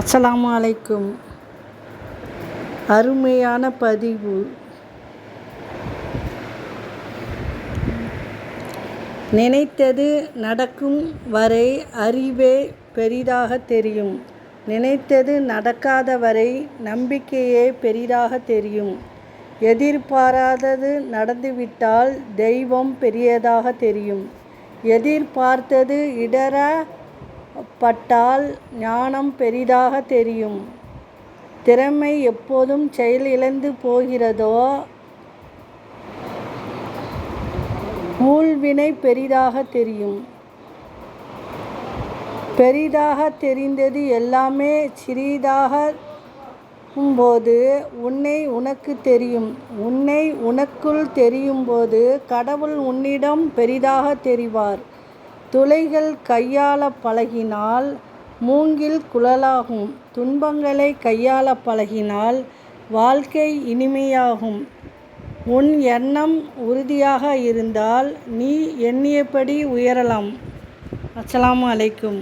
அஸ்லாம் அலைக்கும். அருமையான பதிவு. நினைத்தது நடக்கும் வரை அறிவே பெரிதாக தெரியும். நினைத்தது நடக்காத வரை நம்பிக்கையே பெரிதாக தெரியும். எதிர்பாராதது நடந்துவிட்டால் தெய்வம் பெரியதாக தெரியும். எதிர்பார்த்தது இடர பட்டால் ஞானம் பெரிதாக தெரியும். திறமை எப்போதும் செயலிழந்து போகிறதோ ஊழ்வினை பெரிதாக தெரியும். பெரிதாக தெரிந்தது எல்லாமே சிறிதாகும்போது உன்னை உனக்கு தெரியும். உன்னை உனக்குள் தெரியும்போது கடவுள் உன்னிடம் பெரிதாக தெரிவார். துளைகள் கையாள பழகினால் மூங்கில் குழலாகும். துன்பங்களை கையாள பழகினால் வாழ்க்கை இனிமையாகும். உன் எண்ணம் உறுதியாக இருந்தால் நீ எண்ணியபடி உயரலாம். அஸ்ஸலாமு அலைக்கும்.